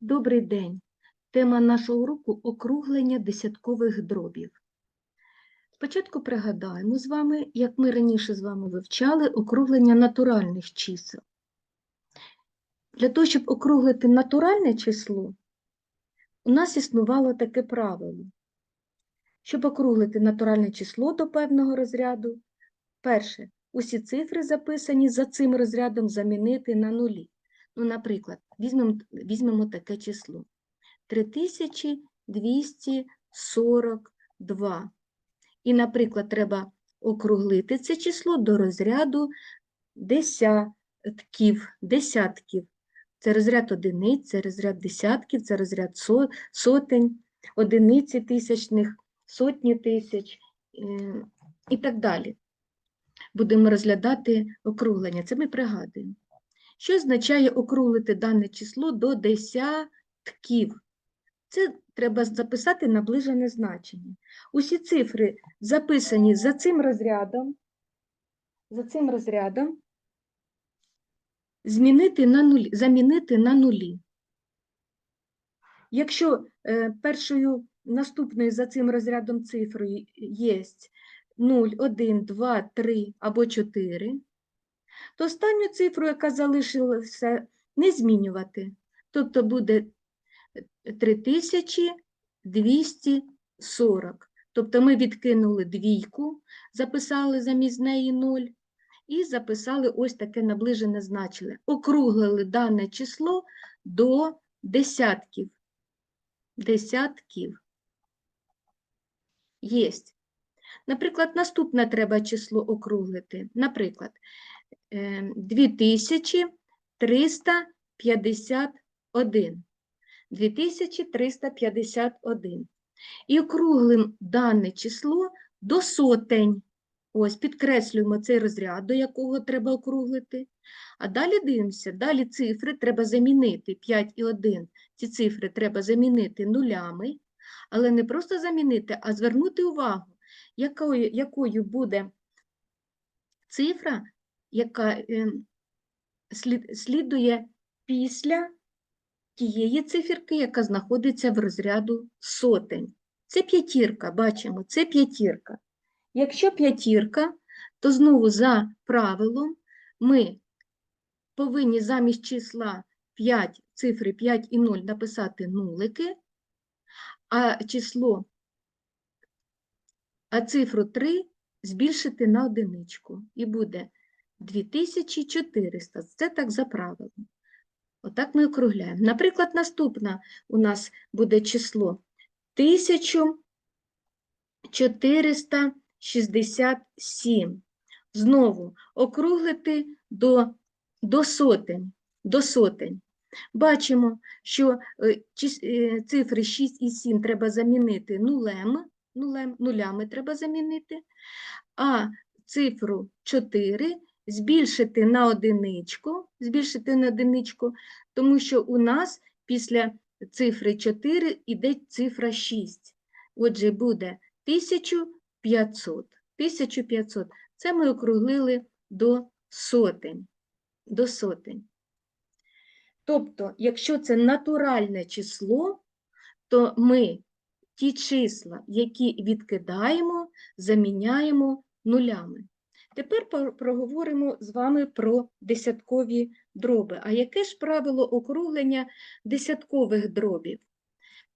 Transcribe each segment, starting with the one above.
Добрий день. Тема нашого уроку округлення десяткових дробів. Спочатку пригадаємо з вами, як ми раніше з вами вивчали округлення натуральних чисел. Для того, щоб округлити натуральне число, у нас існувало таке правило. Щоб округлити натуральне число до певного розряду, перше, усі цифри, записані за цим розрядом, замінити на нулі. Ну, наприклад, візьмемо, візьмемо таке число. 3242. І, наприклад, треба округлити це число до розряду десятків, десятків. Це розряд одиниць, це розряд десятків, це розряд сотень, одиниці тисячних, сотні тисяч е, і так далі. Будемо розглядати округлення. Це ми пригадуємо. Що означає округлити дане число до десятків? Це треба записати наближене значення. Усі цифри записані за цим розрядом, за цим розрядом змінити на нулі, замінити на нулі. Якщо е, першою наступною за цим розрядом цифрою є 0, 1, 2, 3 або 4, то останню цифру, яка залишилася, не змінювати. Тобто буде 3240. Тобто ми відкинули двійку, записали замість неї 0 і записали ось таке наближене значення. Округлили дане число до десятків. Десятків. Єсть. Наприклад, наступне треба число округлити. Наприклад, е, 2351. 2351. І округлим дане число до сотень. Ось, підкреслюємо цей розряд, до якого треба округлити. А далі дивимося, далі цифри треба замінити 5 і 1. Ці цифри треба замінити нулями, але не просто замінити, а звернути увагу, якою, якою буде цифра, яка е, слідує після тієї циферки, яка знаходиться в розряду сотень. Це п'ятірка, бачимо, це п'ятірка. Якщо п'ятірка, то знову за правилом ми повинні замість числа 5, цифри 5 і 0 написати нулики, а число, а цифру 3 збільшити на одиничку. І буде 2400. Це так за правилом. Отак ми округляємо. Наприклад, наступне у нас буде число 1467. Знову округлити до, до сотень. До сотень. Бачимо, що е, е, цифри 6 і 7 треба замінити нулем, нулем, нулями треба замінити, а цифру 4 збільшити на одиничку, збільшити на одиничку, тому що у нас після цифри 4 йде цифра 6. Отже, буде 1500. 1500. Це ми округлили до сотень. До сотень. Тобто, якщо це натуральне число, то ми ті числа, які відкидаємо, заміняємо нулями. Тепер проговоримо з вами про десяткові дроби. А яке ж правило округлення десяткових дробів?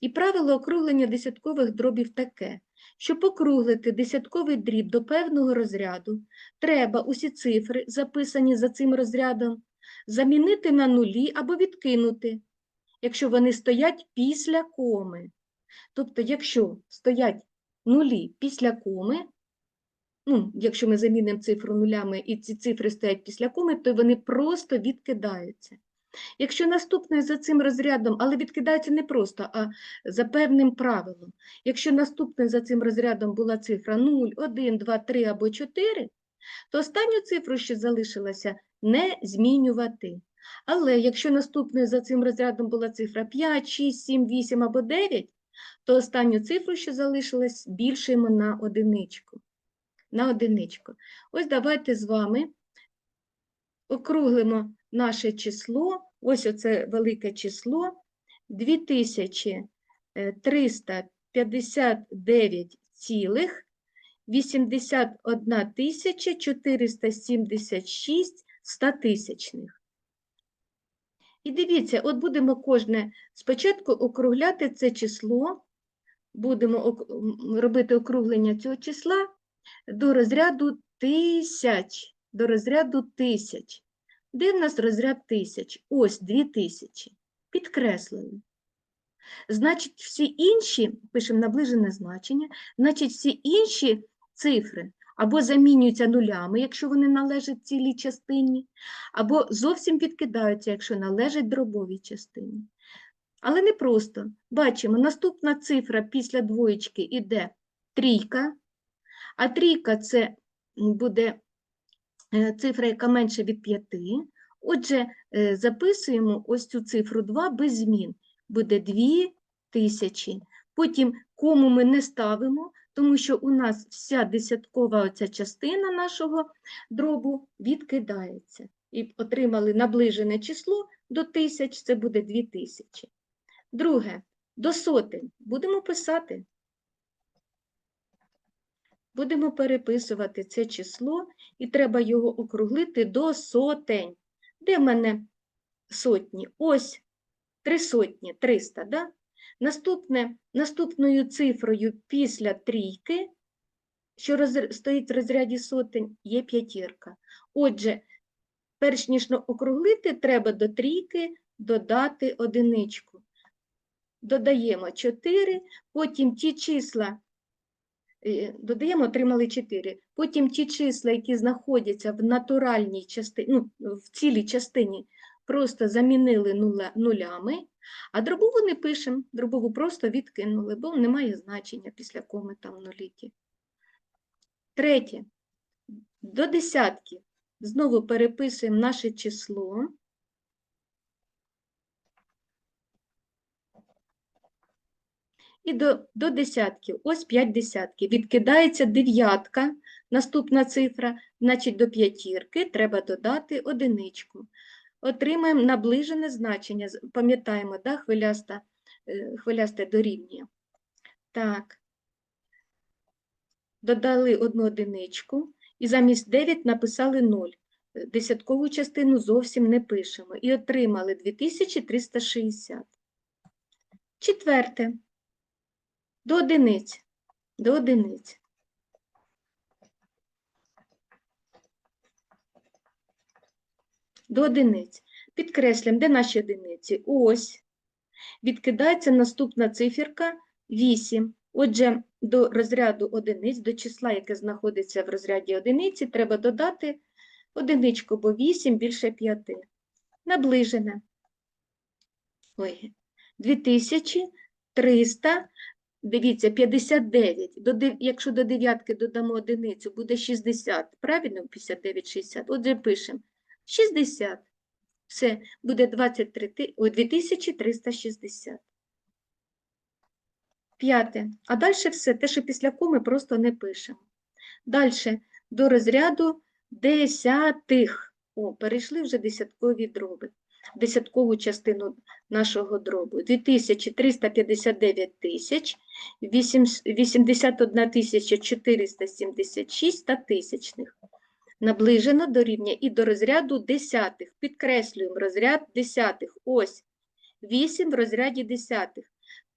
І правило округлення десяткових дробів таке, щоб округлити десятковий дріб до певного розряду, треба усі цифри, записані за цим розрядом, замінити на нулі або відкинути, якщо вони стоять після коми. Тобто, якщо стоять нулі після коми, ну, якщо ми замінимо цифру нулями і ці цифри стоять після коми, то вони просто відкидаються. Якщо наступне за цим розрядом, але відкидається не просто, а за певним правилом. Якщо наступне за цим розрядом була цифра 0, 1, 2, 3 або 4, то останню цифру, що залишилася, не змінювати. Але якщо наступною за цим розрядом була цифра 5, 6, 7, 8 або 9, то останню цифру, що залишилась, збільшуємо на одиничку. На одиничку. Ось давайте з вами округлимо наше число, ось оце велике число 2359 цілих 81 тисяча 476 статисячних. І дивіться, от будемо кожне спочатку округляти це число, будемо робити округлення цього числа до розряду тисяч, до розряду тисяч. Де в нас розряд тисяч? Ось дві тисячі. Підкреслили. Значить, всі інші, пишемо наближене значення, значить, всі інші цифри або замінюються нулями, якщо вони належать цілій частині, або зовсім відкидаються, якщо належать дробовій частині. Але не просто. Бачимо, наступна цифра після двоєчки йде трійка, а трійка це буде е, цифра, яка менше від 5. Отже, е, записуємо ось цю цифру 2 без змін. Буде 2 тисячі. Потім кому ми не ставимо, тому що у нас вся десяткова оця частина нашого дробу відкидається. І отримали наближене число до тисяч, це буде 2 тисячі. Друге, до сотень. Будемо писати. Будемо переписувати це число, і треба його округлити до сотень. Де в мене сотні? Ось три сотні, 300, да? Наступне, наступною цифрою після трійки, що розр- стоїть в розряді сотень, є п'ятірка. Отже, перш ніж округлити, треба до трійки додати одиничку. Додаємо 4, потім ті числа, додаємо, отримали 4. Потім ті числа, які знаходяться в натуральній частині, ну, в цілій частині, просто замінили нуля, нулями, а дробову не пишемо, дробову просто відкинули, бо немає значення після коми там нуліті. Третє. До десятки. Знову переписуємо наше число. І до, до десятків, ось 5 десятків. Відкидається дев'ятка, наступна цифра, значить до п'ятірки треба додати одиничку. Отримаємо наближене значення. Пам'ятаємо, да, хвиляста, е, хвилясте дорівнює. Так. Додали одну одиничку і замість 9 написали 0. Е, Десяткову частину зовсім не пишемо. І отримали 2360. Четверте. До одиниць. До одиниць. До одиниць. Підкреслюємо, де наші одиниці? Ось. Відкидається наступна циферка 8. Отже, до розряду одиниць, до числа, яке знаходиться в розряді одиниці, треба додати одиничку, бо 8 більше 5. Наближене. Ой, 2300 Дивіться, 59. До, якщо до дев'ятки додамо одиницю, буде 60. Правильно? 59, 60. Отже, пишемо 60. Все, буде 23, ти- 2360. П'яте. А далі все, те, що після коми, просто не пишемо. Далі, до розряду десятих. О, перейшли вже десяткові дроби. Десяткову частину нашого дробу. 2359 тисяч, 81 тисяча 476 та тисячних. Наближено до рівня і до розряду десятих. Підкреслюємо розряд десятих. Ось 8 в розряді десятих.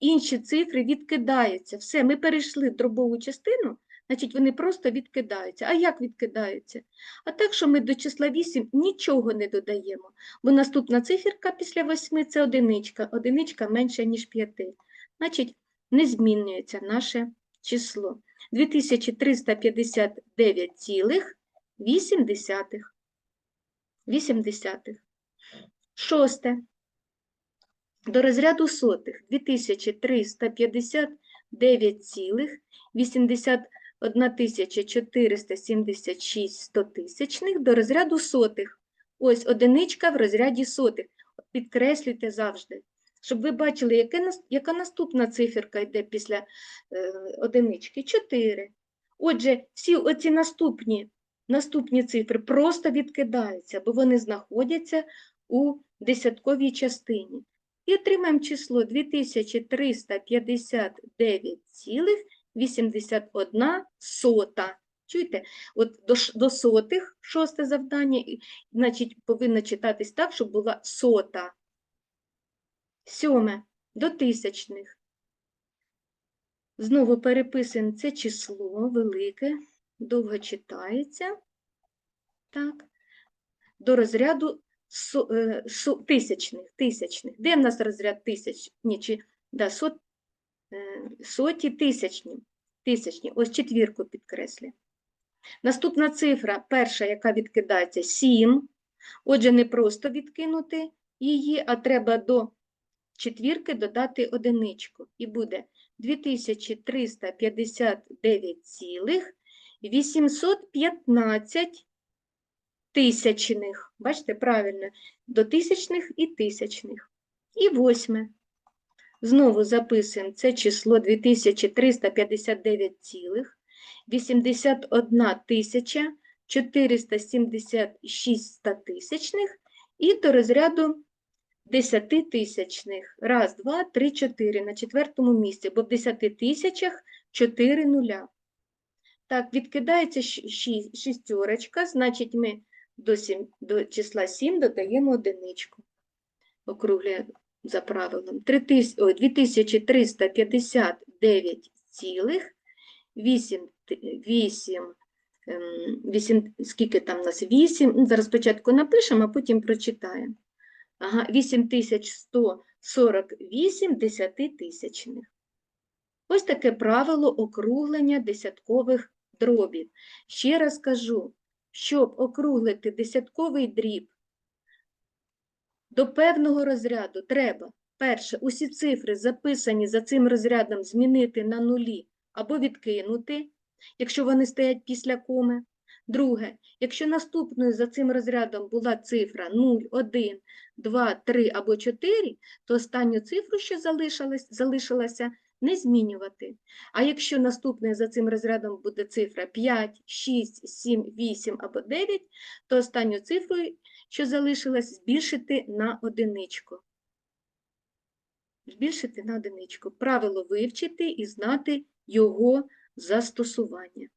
Інші цифри відкидаються. Все, ми перейшли дробову частину, значить вони просто відкидаються. А як відкидаються? А так, що ми до числа 8 нічого не додаємо, бо наступна циферка після 8 це одиничка, одиничка менша, ніж 5. Значить, не змінюється наше число. 2359,8. Шосте. До розряду сотих 2359,8. 1476 стотисячних до розряду сотих. Ось одиничка в розряді сотих. Підкреслюйте завжди, щоб ви бачили, яке, яка наступна циферка йде після е, одинички. 4. Отже, всі оці наступні наступні цифри просто відкидаються, бо вони знаходяться у десятковій частині. І отримаємо число 2359,5. 2359,81 сота. Чуєте? От до, до сотих шосте завдання, значить, повинно читатись так, щоб була сота. Сьоме до тисячних. Знову переписуємо це число велике, довго читається. Так. До розряду со, е, со- тисячних, тисячних. Де в нас розряд тисяч? Ні, чи, да, сот, е, соті тисячні. Тисячні. Ось четвірку підкреслю. Наступна цифра, перша, яка відкидається, 7. Отже, не просто відкинути її, а треба до четвірки додати одиничку. І буде 2359,815 тисячних. Бачите, правильно, до тисячних і тисячних. І восьме. Знову записуємо це число 2359,81 тисяча 476 стотисячних і до розряду десятитисячних. Раз, два, три, чотири. На четвертому місці, бо в десяти тисячах чотири нуля. Так, відкидається щ- ші- шістерочка, значить ми до, сім, до числа 7 додаємо одиничку. Округлюємо за правилом. 3000 ой, 2359 цілих 8, 8, 8, скільки там у нас? 8, ну, зараз спочатку напишемо, а потім прочитаємо. Ага, 8148 десятитисячних. Ось таке правило округлення десяткових дробів. Ще раз кажу, щоб округлити десятковий дріб до певного розряду, треба, перше, усі цифри, записані за цим розрядом, змінити на нулі або відкинути, якщо вони стоять після коми. Друге, якщо наступною за цим розрядом була цифра 0, 1, 2, 3 або 4, то останню цифру, що залишилась, залишилася, не змінювати. А якщо наступною за цим розрядом буде цифра 5, 6, 7, 8 або 9, то останню цифру, що залишилось, збільшити на одиничку. Збільшити на одиничку. Правило вивчити і знати його застосування.